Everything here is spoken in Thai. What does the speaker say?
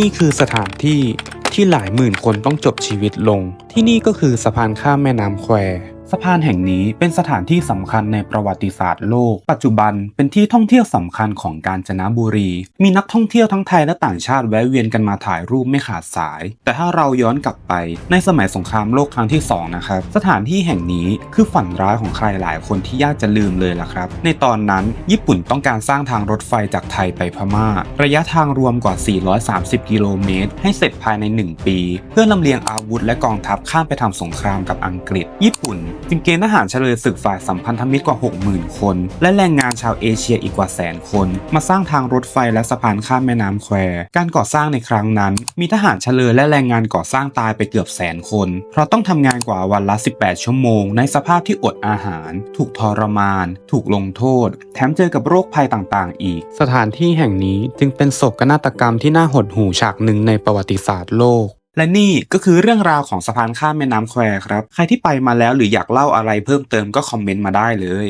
นี่คือสถานที่ที่หลายหมื่นคนต้องจบชีวิตลง ที่นี่ก็คือสะพานข้ามแม่น้ำแคว สะพานแห่งนี้เป็นสถานที่สำคัญในประวัติศาสตร์โลก ปัจจุบันเป็นที่ท่องเที่ยวสำคัญของกาญจนบุรี มีนักท่องเที่ยวทั้งไทยและต่างชาติแวะเวียนกันมาถ่ายรูปไม่ขาดสาย แต่ถ้าเราย้อนกลับไป ในสมัยสงครามโลกครั้งที่สองนะครับ สถานที่แห่งนี้คือฝันร้ายของใครหลายคนที่ยากจะลืมเลยล่ะครับ ในตอนนั้นญี่ปุ่นต้องการสร้างทางรถไฟจากไทยไปพม่า ระยะทางรวมกว่า 430 กิโลเมตร ให้เสร็จภายใน 1 ปี เพื่อลำเลียงอาวุธและกองทัพข้ามไปทำสงครามกับอังกฤษ ญี่ปุ่นจึงเกณฑ์ทหารเฉลยศึกฝ่ายสัมพันธมิตรกว่า 60,000 คน และแรงงานชาวเอเชียอีกกว่าแสนคน มาสร้างทางรถไฟและสะพานข้ามแม่น้ำแคว การก่อสร้างในครั้งนั้น มีทหารเฉลยและแรงงานก่อสร้างตายไปเกือบแสนคน เพราะต้องทำงานกว่าวันละ 18 ชั่วโมง ในสภาพที่อดอาหาร ถูกทรมาน ถูกลงโทษ แถมเจอกับโรคภัยต่างๆ อีก สถานที่แห่งนี้จึงเป็นโศกนาฏกรรมที่น่าหดหู่ฉากหนึ่งในประวัติศาสตร์โลก และนี่ก็คือเรื่องราวของสะพานข้ามแม่น้ำแควครับ ใครที่ไปมาแล้วหรืออยากเล่าอะไรเพิ่มเติมก็คอมเมนต์มาได้เลย